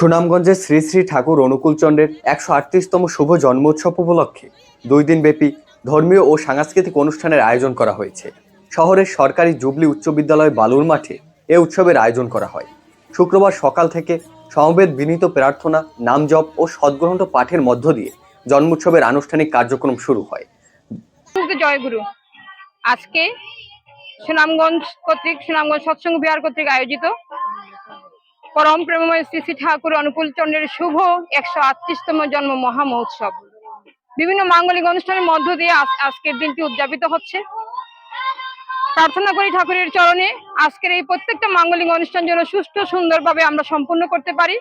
সুনামগঞ্জের শ্রী শ্রী ঠাকুর অনুকূলচন্দ্রের একশো আটত্রিশতম শুভ জন্মোৎসব উপলক্ষে দুই দিনব্যাপী ধর্মীয় ও সাংস্কৃতিক অনুষ্ঠানের আয়োজন করা হয়েছে। শহরের সরকারি জুবলি উচ্চ বিদ্যালয় বালুর মাঠে এ উৎসবের আয়োজন করা হয়। শুক্রবার সকাল থেকে সমবেত বিনীত প্রার্থনা, নাম জপ ও সদ্গ্রন্থ পাঠের মধ্য দিয়ে জন্মোৎসবের আনুষ্ঠানিক কার্যক্রম শুরু হয়। জয়গুরু আজকে সুনামগঞ্জ কর্তৃক, সুনামগঞ্জ সৎসঙ্গ বিহার কর্তৃক আয়োজিত পরম প্রেমময় শ্রী শ্রী ঠাকুর অনুকূল চন্দ্রের শুভ একশো আটত্রিশতম জন্ম মহা মহোৎসব বিভিন্ন মাঙ্গলিক অনুষ্ঠানের মধ্য দিয়ে আজকের দিনটি উদযাপিত হচ্ছে। প্রার্থনা করি ঠাকুরের চরণে, আজকের এই প্রত্যেকটা মাঙ্গলিক অনুষ্ঠান যেন সুষ্ঠু, সুন্দরভাবে আমরা সম্পূর্ণ করতে পারি।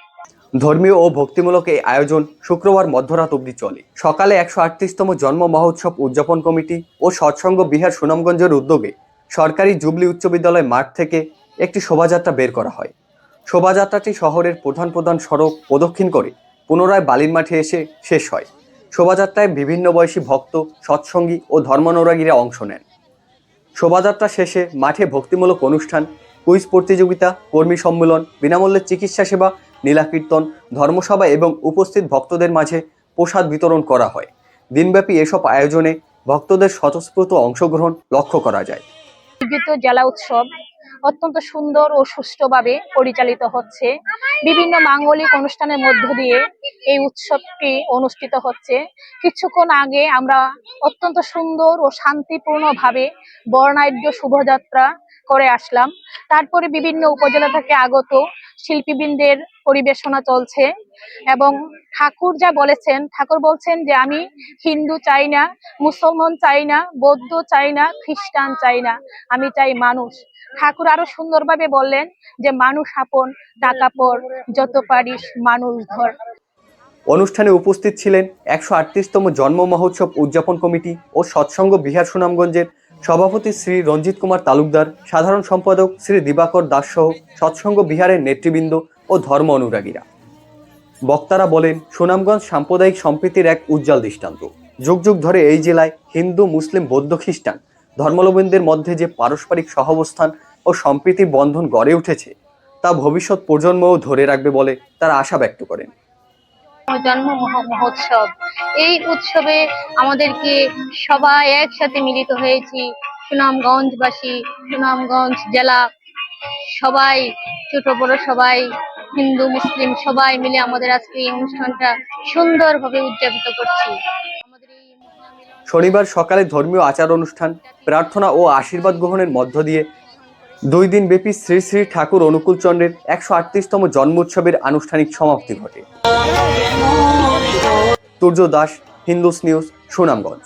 ধর্মীয় ও ভক্তিমূলক এই আয়োজন শুক্রবার মধ্যরাত অবধি চলে। সকালে একশো আটত্রিশতম জন্ম মহোৎসব উদযাপন কমিটি ও সৎসঙ্গ বিহার সুনামগঞ্জের উদ্যোগে সরকারি জুবলি উচ্চ বিদ্যালয় মাঠ থেকে একটি শোভাযাত্রা বের করা হয়। শোভাযাত্রাটি শহরের প্রধান প্রধান সড়ক প্রদক্ষিণ করে পুনরায় বালির মাঠে এসে শেষ হয়। শোভাযাত্রায় বিভিন্ন বয়সী ভক্ত, সৎসঙ্গী ও ধর্মানুরাগীরা অংশ নেন। শোভাযাত্রা শেষে মাঠে ভক্তিমূলক অনুষ্ঠান, কুইজ প্রতিযোগিতা, কর্মী সম্মেলন, বিনামূল্যে চিকিৎসা সেবা নীলাকীর্তন ধর্মসভা এবং উপস্থিত ভক্তদের মাঝে প্রসাদ বিতরণ করা হয়। দিনব্যাপী এসব আয়োজনে ভক্তদের স্বতঃস্ফূর্ত অংশগ্রহণ লক্ষ্য করা যায়। জেলা উৎসব অত্যন্ত সুন্দর ও সুষ্ঠুভাবে পরিচালিত হচ্ছে। বিভিন্ন মাঙ্গলিক অনুষ্ঠানের মধ্য দিয়ে এই উৎসবটি অনুষ্ঠিত হচ্ছে। কিছুক্ষণ আগে আমরা অত্যন্ত সুন্দর ও শান্তিপূর্ণভাবে বর্ণাঢ্য শোভাযাত্রা করে আসলাম। তারপরে বিভিন্ন উপজেলা থেকে আগত শিল্পীবৃন্দের পরিবেশনা চলছে এবং ঠাকুর যা বলেছেন, ঠাকুর বলছেন যে আমি হিন্দু চাই না, মুসলমান চাই না, বৌদ্ধ চাই না, খ্রিস্টান চাই না, আমি চাই মানুষ। ঠাকুর আরও সুন্দরভাবে বললেন যে মানুষ আপন টাকা পর যত পারিস মানুষ ধর। অনুষ্ঠানে উপস্থিত ছিলেন একশো আটত্রিশতম জন্ম মহোৎসব উদযাপন কমিটি ও সৎসঙ্গ বিহার সুনামগঞ্জের সভাপতি শ্রী রঞ্জিত কুমার তালুকদার, সাধারণ সম্পাদক শ্রী দিবাকর দাস সহ সৎসঙ্গ বিহারের নেতৃবৃন্দ ও ধর্ম অনুরাগীরা। বক্তারা বলেন, সুনামগঞ্জ সাম্প্রদায়িক সম্প্রীতির এক উজ্জ্বল দৃষ্টান্ত। যুগ যুগ ধরে এই জেলায় হিন্দু, মুসলিম, বৌদ্ধ, খ্রিস্টান ধর্মাবলম্বীদের মধ্যে যে পারস্পরিক সহাবস্থান ও সম্প্রীতির বন্ধন গড়ে উঠেছে, তা ভবিষ্যৎ প্রজন্মও ধরে রাখবে বলে তারা আশা ব্যক্ত করেন। জন্ম মহ- মহোৎসব। এই উৎসবে আমাদেরকে সবাই একসাথে মিলিত হয়েছি। সুনামগঞ্জবাসী, সুনামগঞ্জ জেলা, সবাই, ছোট বড় সবাই, হিন্দু, মুসলিম সবাই মিলে আমাদের আজকে এই অনুষ্ঠানটা সুন্দরভাবে উদযাপিত করছি। শনিবার সকালে ধর্মীয় আচার অনুষ্ঠান, প্রার্থনা ও আশীর্বাদ গ্রহণের মধ্য দিয়ে দুই দিন ব্যাপী শ্রী শ্রী ঠাকুর অনুকূল চন্দ্রের একশো আটত্রিশতম জন্মোৎসবের আনুষ্ঠানিক সমাপ্তি ঘটে। Turya Das, Hindus news, Sunamganj.